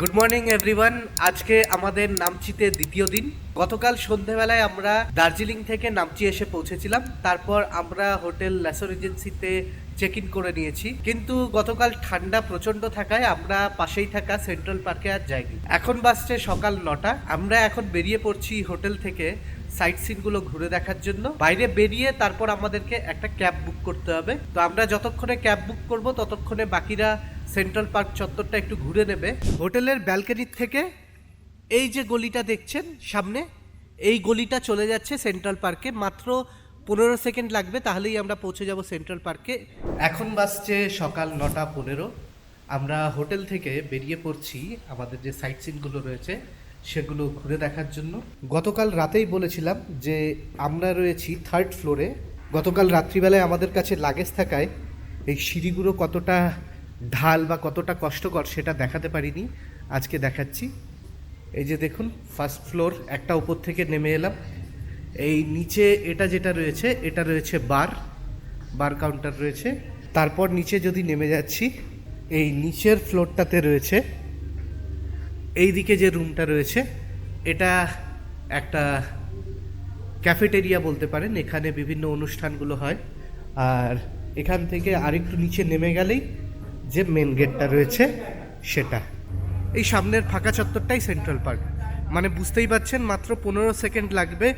Good morning everyone আজকে আমাদের নামচিতে দ্বিতীয় দিন। গতকাল সন্ধেবেলায় আমরা দার্জিলিং থেকে নামচি এসে পৌঁছেছিলাম। তারপর আমরা হোটেল ল্যাসর এজেন্সিতে চেক ইন করে নিয়েছি। কিন্তু গতকাল ঠান্ডা প্রচণ্ড থাকায় আমরা পাশেই থাকা সেন্ট্রাল পার্কে আর যাইনি। এখন বাসছে সকাল নটা। আমরা এখন বেরিয়ে পড়ছি হোটেল থেকে সাইট সিনগুলো ঘুরে দেখার জন্য। বাইরে বেরিয়ে তারপর আমাদেরকে একটা ক্যাব বুক করতে হবে। তো আমরা যতক্ষণে ক্যাব বুক করব, ততক্ষণে বাকিরা সেন্ট্রাল পার্ক চত্বরটা একটু ঘুরে নেবে। হোটেলের ব্যালকনির থেকে এই যে গলিটা দেখছেন সামনে, এই গলিটা চলে যাচ্ছে সেন্ট্রাল পার্কে। মাত্র পনেরো সেকেন্ড লাগবে, তাহলেই আমরা পৌঁছে যাব সেন্ট্রাল পার্কে। এখন বাজছে সকাল নটা পনেরো। আমরা হোটেল থেকে বেরিয়ে পড়ছি, আমাদের যে সাইট সিনগুলো রয়েছে সেগুলো ঘুরে দেখার জন্য। গতকাল রাতেই বলেছিলাম যে আমরা রয়েছি থার্ড ফ্লোরে। গতকাল রাত্রিবেলায় আমাদের কাছে লাগেজ থাকায় এই সিঁড়িগুলো কতটা ঢাল বা কতটা কষ্টকর সেটা দেখাতে পারিনি। আজকে দেখাচ্ছি। এই যে দেখুন ফার্স্ট ফ্লোর একটা উপর থেকে নেমে এলাম। এই নিচে এটা যেটা রয়েছে, এটা রয়েছে বার বার কাউন্টার রয়েছে। তারপর নিচে যদি নেমে যাচ্ছি, এই নিচের ফ্লোরটাতে রয়েছে। এই দিকে যে রুমটা রয়েছে, এটা একটা ক্যাফেটেরিয়া বলতে পারেন। এখানে বিভিন্ন অনুষ্ঠানগুলো হয়। আর এখান থেকে আরেকটু নিচে নেমে গেলেই যে মেন গেটটা রয়েছে সেটা। এই সামনের ফাঁকা চত্বরটাই সেন্ট্রাল পার্ক মানে বুঝতেই পারছেন মাত্র পনেরো সেকেন্ড লাগবে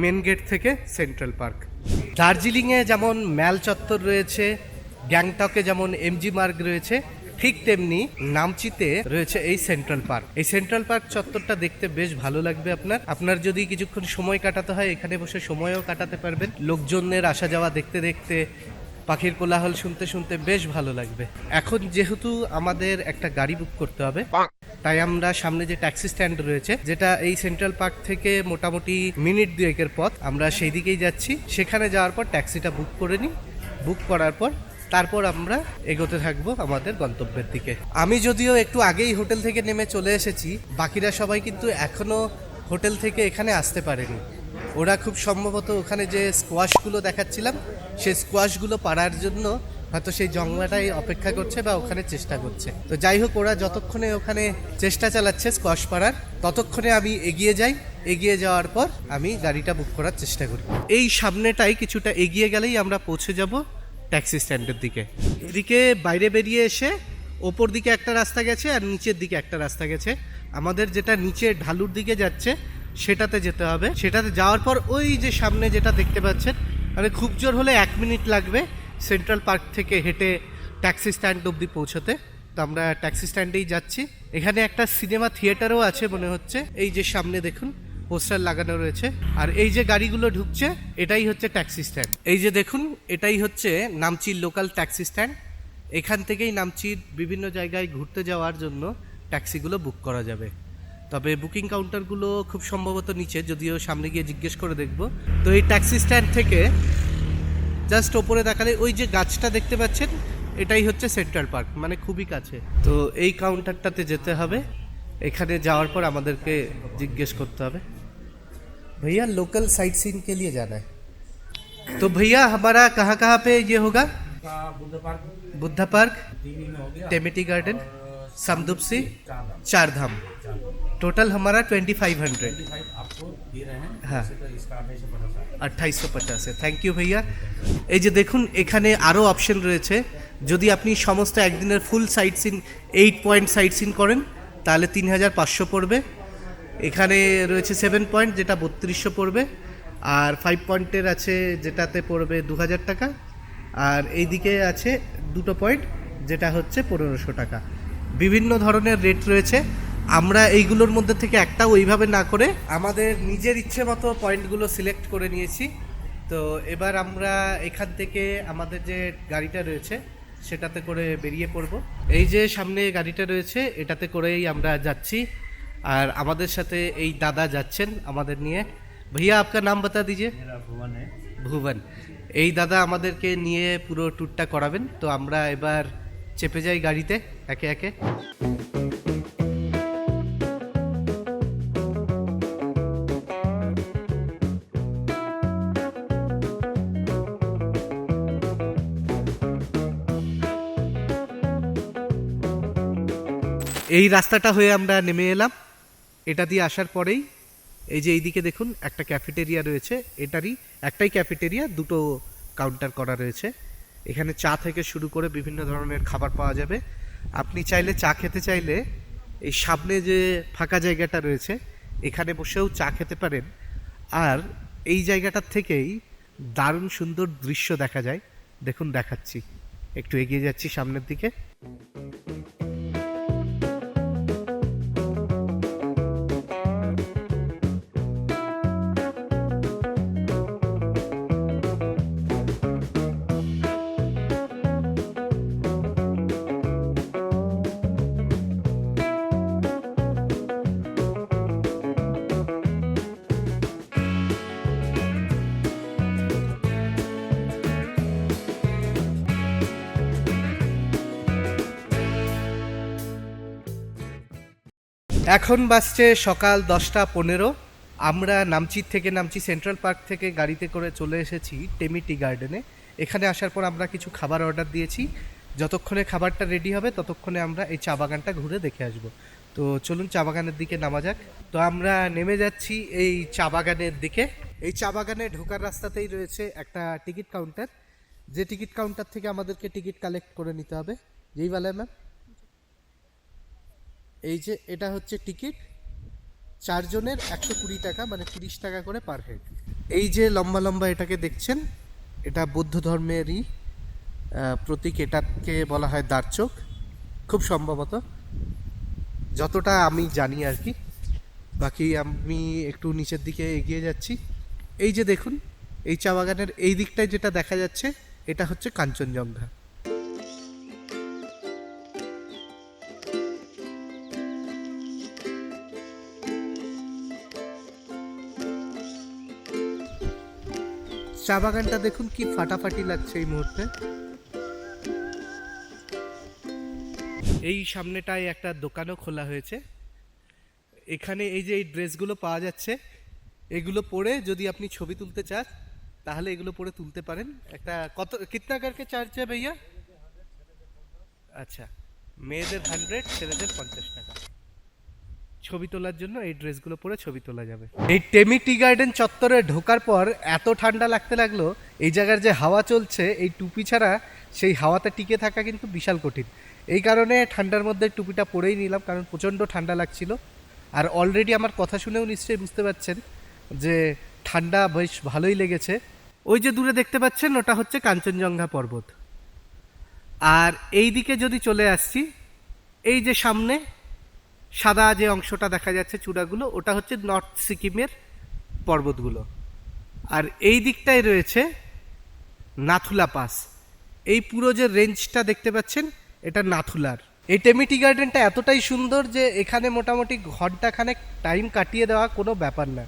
মেন গেট থেকে সেন্ট্রাল পার্ক দার্জিলিংয়ে যেমন ম্যাল চত্বর রয়েছে, গ্যাংটকে যেমন এমজি মার্গ রয়েছে, ঠিক তেমনি নামচিতে রয়েছে এই সেন্ট্রাল পার্ক এই সেন্ট্রাল পার্ক চত্বরটা দেখতে বেশ ভালো লাগবে আপনার। আপনার যদি কিছুক্ষণ সময় কাটাতে হয়, এখানে বসে সময়ও কাটাতে পারবেন। লোকজনের আসা যাওয়া দেখতে দেখতে পাখির কোলাহল শুনতে শুনতে বেশ ভালো লাগবে। এখন যেহেতু আমাদের একটা গাড়ি বুক করতে হবে তাই আমরা সামনে যে ট্যাক্সি স্ট্যান্ড রয়েছে যেটা এই সেন্ট্রাল পার্ক থেকে মোটামুটি মিনিট দুয়েকের পথ আমরা সেই দিকেই যাচ্ছি। সেখানে যাওয়ার পর ট্যাক্সিটা বুক করে নিই। বুক করার পর তারপর আমরা এগোতে থাকব আমাদের গন্তব্যের দিকে। আমি যদিও একটু আগেই হোটেল থেকে নেমে চলে এসেছি বাকিরা সবাই কিন্তু এখনও হোটেল থেকে এখানে আসতে পারেনি। ওরা খুব সম্ভবত ওখানে যে স্কোয়াশগুলো দেখাচ্ছিলাম, সেই স্কোয়াশগুলো পাড়ার জন্য হয়তো সেই জংলাটাই অপেক্ষা করছে বা ওখানে চেষ্টা করছে। তো যাই হোক, ওরা যতক্ষণে ওখানে চেষ্টা চালাচ্ছে স্কোয়াশ পাড়ার, ততক্ষণে আমি এগিয়ে যাই। এগিয়ে যাওয়ার পর আমি গাড়িটা বুক করার চেষ্টা করি। এই সামনেটাই কিছুটা এগিয়ে গেলেই আমরা পৌঁছে যাব ট্যাক্সি স্ট্যান্ডের দিকে। এদিকে বাইরে বেরিয়ে এসে ওপর দিকে একটা রাস্তা গেছে আর নিচের দিকে একটা রাস্তা গেছে। আমাদের যেটা নিচে ঢালুর দিকে যাচ্ছে সেটাতে যেতে হবে। সেটাতে যাওয়ার পর ওই যে সামনে যেটা দেখতে পাচ্ছেন মানে খুব জোর হলে এক মিনিট লাগবে সেন্ট্রাল পার্ক থেকে হেঁটে ট্যাক্সি স্ট্যান্ড অবধি পৌঁছতে। তো আমরা ট্যাক্সি স্ট্যান্ডেই যাচ্ছি। এখানে একটা সিনেমা থিয়েটারও আছে মনে হচ্ছে। এই যে সামনে দেখুন, পোস্টার লাগানো রয়েছে। আর এই যে গাড়িগুলো ঢুকছে, এটাই হচ্ছে ট্যাক্সি স্ট্যান্ড। এই যে দেখুন, এটাই হচ্ছে নামচির লোকাল ট্যাক্সি স্ট্যান্ড। এখান থেকেই নামচির বিভিন্ন জায়গায় ঘুরতে যাওয়ার জন্য ট্যাক্সিগুলো বুক করা যাবে। তবে বুকিং কাউন্টারগুলো খুব সম্ভবত নিচে যদিও সামনে গিয়ে জিজ্ঞেস করে দেখব তো এই ট্যাক্সি স্ট্যান্ড থেকে জাস্ট ওপরে দেখালে ওই যে গাছটা দেখতে পাচ্ছেন এটাই হচ্ছে সেন্ট্রাল পার্ক মানে খুবই কাছে তো এই কাউন্টারটাতে যেতে হবে এখানে যাওয়ার পর আমাদেরকে জিজ্ঞেস করতে হবে भैया लोकल साइट सीन के लिए जाना है तो भैया हमारा कहाँ कहाँ पे ये होगा का बुद्ध पार्क बुद्धा पार्क तीन में हो गया टेमिटी गार्डन समदुपसी चार धाम चार धाम टोटल हमारा ट्वेंटी फाइव हंड्रेड फाइव आपको दे रहे हैं हाँ। वैसे तो इसका अट्ठाईस सौ पचास है আঠাইশশো পঞ্চাশে থ্যাংক ইউ ভাইয়া এই যে দেখুন এখানে আরও অপশন রয়েছে যদি আপনি সমস্ত একদিনের full sightseeing eight point sightseeing করেন তাহলে তিন হাজার পাঁচশো পড়বে এখানে রয়েছে সেভেন পয়েন্ট যেটা বত্রিশশো পড়বে আর ফাইভ পয়েন্টের আছে যেটাতে পড়বে দু হাজার টাকা আর এইদিকে আছে দুটো পয়েন্ট যেটা হচ্ছে পনেরোশো টাকা বিভিন্ন ধরনের রেট রয়েছে আমরা এইগুলোর মধ্যে থেকে একটা ওইভাবে না করে আমাদের নিজের ইচ্ছে মতো পয়েন্টগুলো সিলেক্ট করে নিয়েছি। তো এবার আমরা এখান থেকে আমাদের যে গাড়িটা রয়েছে সেটাতে করে বেরিয়ে পড়ব। এই যে সামনে গাড়িটা রয়েছে এটাতে করেই আমরা যাচ্ছি। আর আমাদের সাথে এই দাদা যাচ্ছেন আমাদের নিয়ে। ভাইয়া আপনার নাম বাতা দিজে ভুবন। এই দাদা আমাদেরকে নিয়ে পুরো ট্যুরটা করাবেন। তো আমরা এবার চেপে যাই গাড়িতে একে একে। এই রাস্তাটা হয়ে আমরা নেমে এলাম। এটা দিয়ে আসার পরেই এই যে এইদিকে দেখুন, একটা ক্যাফেটেরিয়া রয়েছে। এটারই একটাই ক্যাফেটেরিয়া দুটো কাউন্টার করা রয়েছে। এখানে চা থেকে শুরু করে বিভিন্ন ধরনের খাবার পাওয়া যাবে। আপনি চাইলে চা খেতে চাইলে এই সামনে যে ফাঁকা জায়গাটা রয়েছে, এখানে বসেও চা খেতে পারেন। আর এই জায়গাটার থেকেই দারুণ সুন্দর দৃশ্য দেখা যায়। দেখুন, দেখাচ্ছি। একটু এগিয়ে যাচ্ছি সামনের দিকে। এখন বাজছে সকাল দশটা পনেরো। আমরা নামচির থেকে নামচি সেন্ট্রাল পার্ক থেকে গাড়িতে করে চলে এসেছি টেমিটি গার্ডেনে। এখানে আসার পর আমরা কিছু খাবার অর্ডার দিয়েছি। যতক্ষণে খাবারটা রেডি হবে, ততক্ষণে আমরা এই চা বাগানটা ঘুরে দেখে আসব। তো চলুন চা বাগানের দিকে নামা যাক। তো আমরা নেমে যাচ্ছি এই চা বাগানের দিকে। এই চা বাগানে ঢোকার রাস্তাতেই রয়েছে একটা টিকিট কাউন্টার। যে টিকিট কাউন্টার থেকে আমাদেরকে টিকিট কালেক্ট করে নিতে হবে। যেই বেলায় ম্যাম। এই যে এটা হচ্ছে টিকিট, চারজনের একশো কুড়ি টাকা মানে তিরিশ টাকা করে পার হেড এই যে লম্বা লম্বা এটাকে দেখছেন, এটা বৌদ্ধ ধর্মেরই প্রতীক, এটাকে বলা হয় দারচোক খুব সম্ভবত। যতটা আমি জানি আর কি, বাকি আমি একটু নিচের দিকে এগিয়ে যাচ্ছি। এই যে দেখুন, এই চা বাগানের এই দিকটায় যেটা দেখা যাচ্ছে, এটা হচ্ছে কাঞ্চনজঙ্ঘা। চা বাগানটা দেখুন কি ফাটাফাটি লাগছে এই মুহূর্তে। এই সামনেটায় একটা দোকানও খোলা হয়েছে। এখানে এই যে এই ড্রেসগুলো পাওয়া যাচ্ছে, এগুলো পরে যদি আপনি ছবি তুলতে চান, তাহলে এগুলো পরে তুলতে পারেন। একটা কত, কিতনা কারকে চার্জ হ্যাঁ ভাইয়া? আচ্ছা মেয়েদের হান্ড্রেড ছেলেদের পঞ্চাশ টাকা। ছবি তোলার জন্য এই ড্রেসগুলো পরে ছবি তোলা যাবে। এই টেমি টি গার্ডেন চত্বরে ঢোকার পর এত ঠান্ডা লাগতে লাগল, এই জায়গার যে হাওয়া চলছে, এই টুপি ছাড়া সেই হাওয়াতে টিকে থাকা কিন্তু বিশাল কঠিন। এই কারণে ঠান্ডার মধ্যে টুপিটা পরেই নিলাম, কারণ প্রচণ্ড ঠান্ডা লাগছিল। আর অলরেডি আমার কথা শুনেও নিশ্চয়ই বুঝতে পারছেন যে ঠান্ডা বেশ ভালোই লেগেছে। ওই যে দূরে দেখতে পাচ্ছেন, ওটা হচ্ছে কাঞ্চনজঙ্ঘা পর্বত। আর এই দিকে যদি চলে আসছি, এই যে সামনে সাদা যে অংশটা দেখা যাচ্ছে চূড়াগুলো, ওটা হচ্ছে নর্থ সিকিমের পর্বতগুলো। আর এই দিকটায় রয়েছে নাথুলা পাস। এই পুরো যে রেঞ্জটা দেখতে পাচ্ছেন, এটা নাথুলার। এই টেমিটি গার্ডেনটা এতটাই সুন্দর যে এখানে মোটামুটি ঘন্টাখানেক টাইম কাটিয়ে দেওয়া কোনো ব্যাপার না।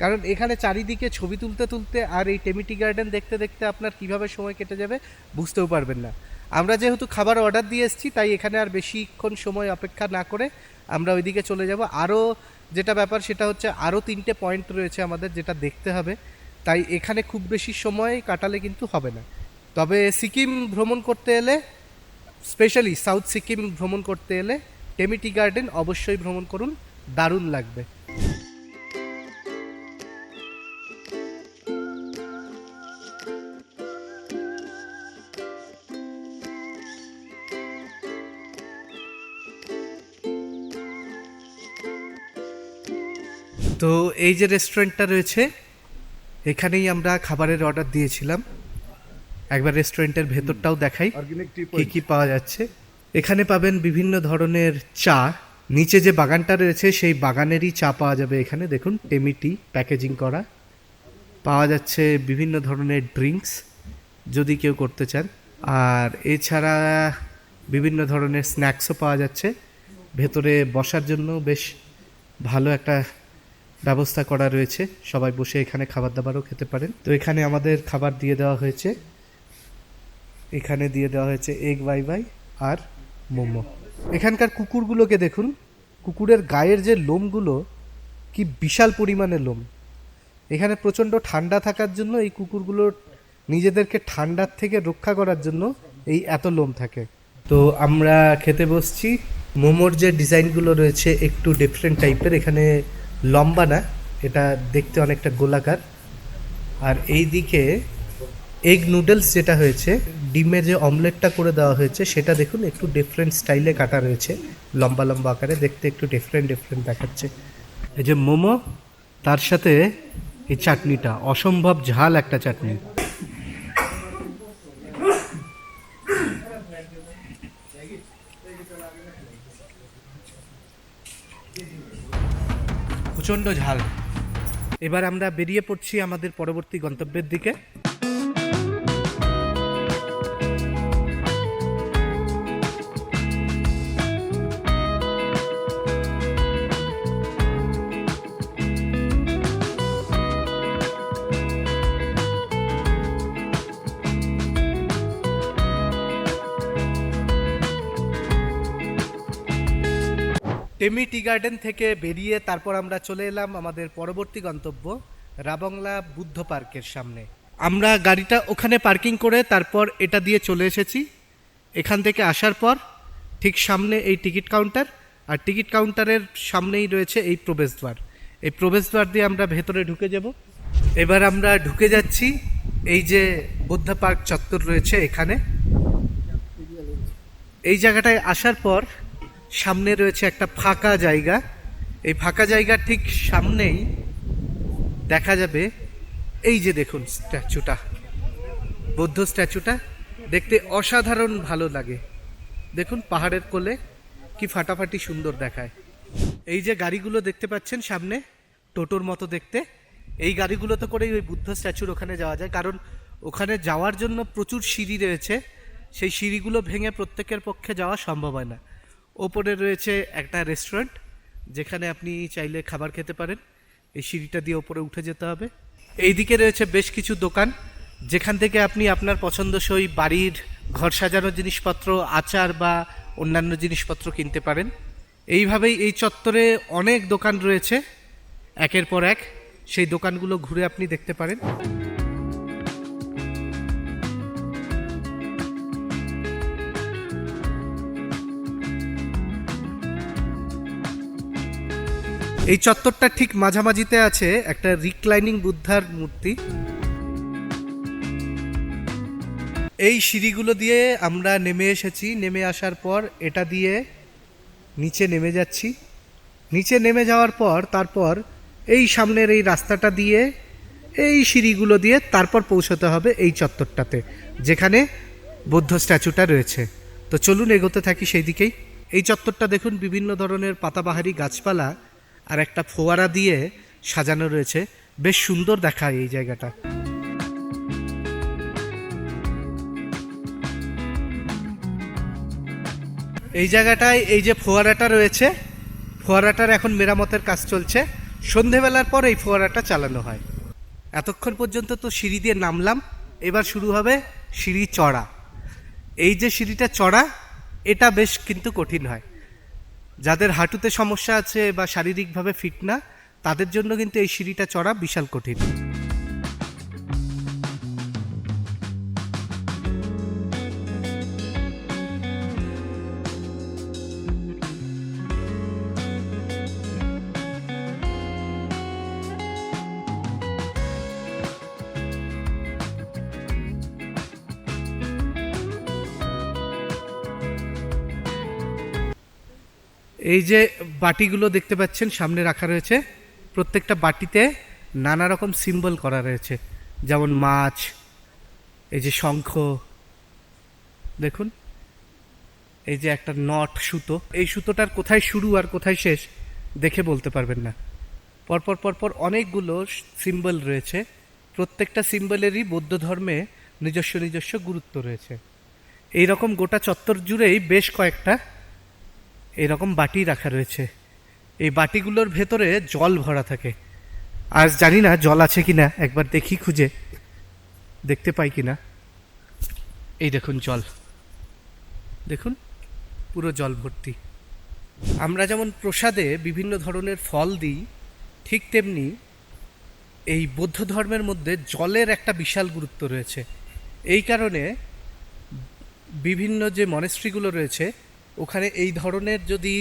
কারণ এখানে চারিদিকে ছবি তুলতে তুলতে আর এই টেমিটি গার্ডেন দেখতে দেখতে আপনার কীভাবে সময় কেটে যাবে বুঝতেও পারবেন না। আমরা যেহেতু খাবার অর্ডার দিয়ে এসেছি, তাই এখানে আর বেশিক্ষণ সময় অপেক্ষা না করে আমরা ওইদিকে চলে যাব। আরও যেটা ব্যাপার, সেটা হচ্ছে আরও তিনটে পয়েন্ট রয়েছে আমাদের যেটা দেখতে হবে। তাই এখানে খুব বেশি সময় কাটালে কিন্তু হবে না। তবে সিকিম ভ্রমণ করতে এলে স্পেশালি সাউথ সিকিম ভ্রমণ করতে এলে টেমিটি গার্ডেন অবশ্যই ভ্রমণ করুন। দারুণ লাগবে। তো এই যে রেস্টুরেন্টটা রয়েছে এখানেই আমরা খাবারের অর্ডার দিয়েছিলাম। একবার রেস্টুরেন্টের ভেতরটাও দেখাই কি কি পাওয়া যাচ্ছে। এখানে পাবেন বিভিন্ন ধরনের চা। নিচে যে বাগানটা রয়েছে সেই বাগানেরই চা পাওয়া যাবে এখানে। দেখুন টেমিটি প্যাকেজিং করা। পাওয়া যাচ্ছে বিভিন্ন ধরনের ড্রিঙ্কস যদি কেউ করতে চান। আর এছাড়া বিভিন্ন ধরনের স্ন্যাক্সও পাওয়া যাচ্ছে। ভেতরে বসার জন্য বেশ ভালো একটা ব্যবস্থা করা রয়েছে। সবাই বসে এখানে খাবার দাবারও খেতে পারেন। তো এখানে আমাদের খাবার দিয়ে দেওয়া হয়েছে। এখানে দিয়ে দেওয়া হয়েছে এগ বাই বাই আর মোমো। এখানকার কুকুরগুলোকে দেখুন। কুকুরের গায়ের যে লোমগুলো, কি বিশাল পরিমাণে লোম। এখানে প্রচণ্ড ঠান্ডা থাকার জন্য এই কুকুরগুলোর নিজেদেরকে ঠান্ডার থেকে রক্ষা করার জন্য এই এত লোম থাকে। তো আমরা খেতে বসছি। মোমোর যে ডিজাইনগুলো রয়েছে একটু ডিফারেন্ট টাইপের এখানে লম্বা না, এটা দেখতে অনেকটা গোলাকার। আর এই দিকে এগ নুডলস যেটা হয়েছে, ডিমে যে অমলেটটা করে দেওয়া হয়েছে, সেটা দেখুন, একটু ডিফারেন্ট স্টাইলে কাটা রয়েছে। লম্বা লম্বা আকারে দেখতে একটু ডিফারেন্ট ডিফারেন্ট দেখাচ্ছে। এই যে মোমো, তার সাথে এই চাটনিটা, অসম্ভব ঝাল একটা চাটনি। প্রচণ্ড ঝাল। এবার আমরা বেরিয়ে পড়ছি আমাদের পরবর্তী গন্তব্যের দিকে। টেমি টি গার্ডেন থেকে বেরিয়ে তারপর আমরা চলে এলাম আমাদের পরবর্তী গন্তব্য, রাবংলা বুদ্ধ পার্কের সামনে। আমরা গাড়িটা ওখানে পার্কিং করে তারপর এটা দিয়ে চলে এসেছি। এখান থেকে আসার পর ঠিক সামনে এই টিকিট কাউন্টার, আর টিকিট কাউন্টারের সামনেই রয়েছে এই প্রবেশদ্বার। এই প্রবেশদ্বার দিয়ে আমরা ভেতরে ঢুকে যাব। এবার আমরা ঢুকে যাচ্ছি এই যে বুদ্ধ পার্ক চত্বর রয়েছে এখানে। এই জায়গাটায় আসার পর সামনে রয়েছে একটা ফাঁকা জায়গা। এই ফাঁকা জায়গার ঠিক সামনেই দেখা যাবে, এই যে দেখুন স্ট্যাচুটা, বৌদ্ধ স্ট্যাচুটা, দেখতে অসাধারণ ভালো লাগে। দেখুন পাহাড়ের কোলে কি ফাটাফাটি সুন্দর দেখায়। এই যে গাড়িগুলো দেখতে পাচ্ছেন সামনে, টোটোর মতো দেখতে, এই গাড়িগুলোতে করেই ওই বুদ্ধ স্ট্যাচুর ওখানে যাওয়া যায়, কারণ ওখানে যাওয়ার জন্য প্রচুর সিঁড়ি রয়েছে। সেই সিঁড়িগুলো ভেঙে প্রত্যেকের পক্ষে যাওয়া সম্ভব হয় না। ওপরে রয়েছে একটা রেস্টুরেন্ট, যেখানে আপনি চাইলে খাবার খেতে পারেন। এই সিঁড়িটা দিয়ে ওপরে উঠে যেতে হবে। এইদিকে রয়েছে বেশ কিছু দোকান, যেখান থেকে আপনি আপনার পছন্দসই বাড়ির ঘর সাজানোর জিনিসপত্র, আচার বা অন্যান্য জিনিসপত্র কিনতে পারেন। এইভাবেই এই চত্বরে অনেক দোকান রয়েছে, একের পর এক। সেই দোকানগুলো ঘুরে আপনি দেখতে পারেন। এই চত্বরটা ঠিক মাঝামাঝিতে আছে একটা রিক্লাইনিং বুদ্ধার মূর্তি। এই সিঁড়িগুলো দিয়ে আমরা নেমে এসেছি। নেমে আসার পর এটা দিয়ে নিচে নেমে যাচ্ছি। নিচে নেমে যাওয়ার পর, তারপর এই সামনের এই রাস্তাটা দিয়ে এই সিঁড়িগুলো দিয়ে তারপর পৌঁছতে হবে এই চত্বরটাতে, যেখানে বৌদ্ধ স্ট্যাচুটা রয়েছে। তো চলুন এগোতে থাকি সেই দিকেই। এই চত্বরটা দেখুন বিভিন্ন ধরনের পাতাবাহারি গাছপালা। আর একটা ফোয়ারা দিয়ে সাজানো রয়েছে। বেশ সুন্দর দেখায় এই জায়গাটা। এই জায়গাটায় এই যে ফোয়ারাটা রয়েছে, ফোয়ারাটার এখন মেরামতের কাজ চলছে। সন্ধেবেলার পর এই ফোয়ারাটা চালানো হয়। এতক্ষণ পর্যন্ত তো সিঁড়ি দিয়ে নামলাম। এবার শুরু হবে সিঁড়ি চড়া। এই যে সিঁড়িটা চড়া, এটা বেশ কিন্তু কঠিন হয়। যাদের হাঁটুতে সমস্যা আছে বা শারীরিকভাবে ফিট না, তাদের জন্য কিন্তু এই সিঁড়িটা চড়া বিশাল কঠিন। এই যে বাটিগুলো দেখতে পাচ্ছেন, সামনে রাখা রয়েছে। প্রত্যেকটা বাটিতে নানা রকম সিম্বল করা রয়েছে। যেমন মাছ, এই যে শঙ্খ, দেখুন। এই যে একটা নট সুতো। এই সুতোটার কোথায় শুরু আর কোথায় শেষ, দেখে বলতে পারবেন না। পরপর পরপর অনেকগুলো সিম্বল রয়েছে। প্রত্যেকটা সিম্বলেরই বৌদ্ধ ধর্মে নিজস্ব নিজস্ব গুরুত্ব রয়েছে। এই রকম গোটা চত্বর জুড়েই বেশ কয়েকটা এরকম বাটি রাখা রয়েছে। এই বাটিগুলোর ভেতরে জল ভরা থাকে। আজ জানি না জল আছে কি না একবার দেখি খুঁজে। দেখতে পাই কি না এই দেখুন জল। দেখুন, পুরো জল ভর্তি। আমরা যেমন প্রসাদে বিভিন্ন ধরনের ফল দিই, ঠিক তেমনি এই বৌদ্ধ ধর্মের মধ্যে জলের একটা বিশাল গুরুত্ব রয়েছে। এই কারণে বিভিন্ন যে মনেস্ট্রিগুলো রয়েছে ওখানে এই ধরনের যদি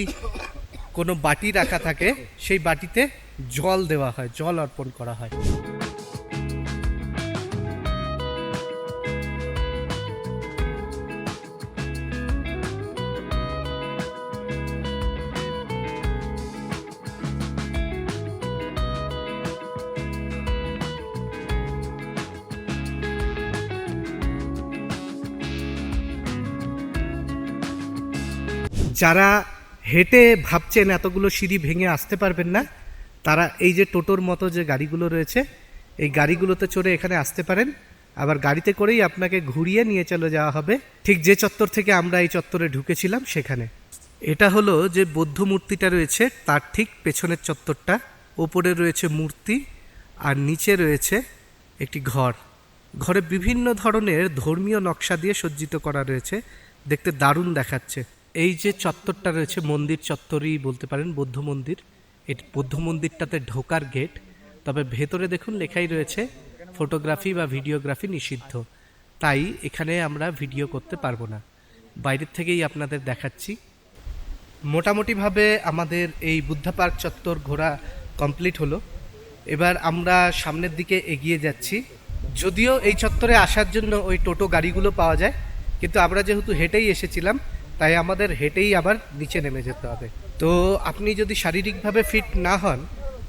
কোনো বাটি রাখা থাকে, সেই বাটিতে জল দেওয়া হয়, জল অর্পণ করা হয়। যারা হেঁটে ভাবছেন এতগুলো সিঁড়ি ভেঙে আসতে পারবেন না, তারা এই যে টোটোর মতো যে গাড়িগুলো রয়েছে, এই গাড়িগুলোতে চড়ে এখানে আসতে পারেন। আবার গাড়িতে করেই আপনাকে ঘুরিয়ে নিয়ে চলে যাওয়া হবে। ঠিক যে চত্বর থেকে আমরা এই চত্বরে ঢুকেছিলাম সেখানে। এটা হলো যে বৌদ্ধ মূর্তিটা রয়েছে, তার ঠিক পেছনের চত্বরটা। ওপরে রয়েছে মূর্তি আর নিচে রয়েছে একটি ঘর। ঘরে বিভিন্ন ধরনের ধর্মীয় নকশা দিয়ে সজ্জিত করা রয়েছে। দেখতে দারুণ দেখাচ্ছে। এই যে চত্বরটা রয়েছে, মন্দির চত্বরই বলতে পারেন, বৌদ্ধ মন্দির এই বৌদ্ধ মন্দিরটাতে ঢোকার গেট, তবে ভেতরে দেখুন লেখাই রয়েছে, ফটোগ্রাফি বা ভিডিওগ্রাফি নিষিদ্ধ। তাই এখানে আমরা ভিডিও করতে পারব না। বাইরের থেকেই আপনাদের দেখাচ্ছি। মোটামুটিভাবে আমাদের এই বুদ্ধা পার্ক চত্বর ঘোরা কমপ্লিট হলো। এবার আমরা সামনের দিকে এগিয়ে যাচ্ছি। যদিও এই চত্বরে আসার জন্য ওই টোটো গাড়িগুলো পাওয়া যায়, কিন্তু আমরা যেহেতু হেঁটেই এসেছিলাম তাই আমাদের হেঁটেই আবার নিচে নেমে যেতে হবে। তো আপনি যদি শারীরিকভাবে ফিট না হন,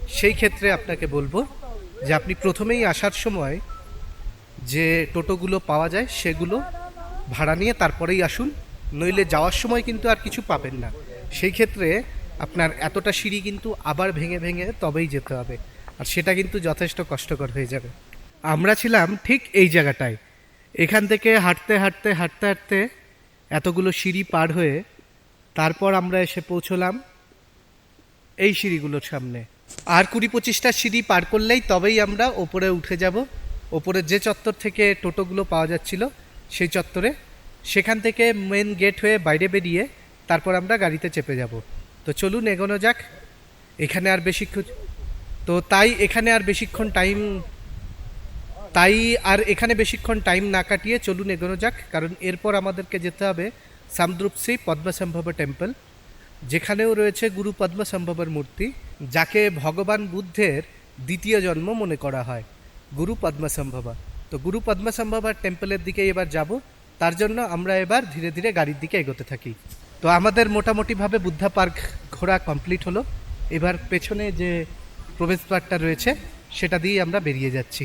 সেই ক্ষেত্রে আপনাকে বলব যে আপনি প্রথমেই আসার সময় যে টোটোগুলো পাওয়া যায়, সেগুলো ভাড়া নিয়ে তারপরেই আসুন। নইলে যাওয়ার সময় কিন্তু আর কিছু পাবেন না। সেই ক্ষেত্রে আপনার এতটা সিঁড়ি কিন্তু আবার ভেঙে ভেঙে তবেই যেতে হবে। আর সেটা কিন্তু যথেষ্ট কষ্টকর হয়ে যাবে। আমরা ছিলাম ঠিক এই জায়গাটায়। এখান থেকে হাঁটতে হাঁটতে হাঁটতে হাঁটতে এতগুলো সিঁড়ি পার হয়ে তারপর আমরা এসে পৌঁছলাম এই সিঁড়িগুলোর সামনে। আর কুড়ি পঁচিশটা সিঁড়ি পার করলেই তবেই আমরা ওপরে উঠে যাব। ওপরে যে চত্বর থেকে টোটোগুলো পাওয়া যাচ্ছিল, সেই চত্বরে। সেখান থেকে মেন গেট হয়ে বাইরে বেরিয়ে তারপর আমরা গাড়িতে চেপে যাব। তো চলুন এগোনো যাক। এখানে আর বেশিক্ষণ তো তাই এখানে আর বেশিক্ষণ টাইম তাই আর এখানে বেশিক্ষণ টাইম না কাটিয়ে চলুন এগোনো যাক, কারণ এরপর আমাদেরকে যেতে হবে সামদ্রুপসি পদ্মসম্ভব টেম্পল যেখানেও রয়েছে গুরু পদ্মসম্ভবের মূর্তি, যাকে ভগবান বুদ্ধের দ্বিতীয় জন্ম মনে করা হয়, গুরু পদ্মসম্ভবা। তো গুরু পদ্মসম্ভবার টেম্পলের দিকে এবার যাব, তার জন্য আমরা এবার ধীরে ধীরে গাড়ির দিকে এগোতে থাকি। তো আমাদের মোটামুটিভাবে বুদ্ধা পার্ক ঘোরা কমপ্লিট হলো, এবার পেছনে যে প্রবেশদ্বারটা রয়েছে, সেটা দিয়েই আমরা বেরিয়ে যাচ্ছি।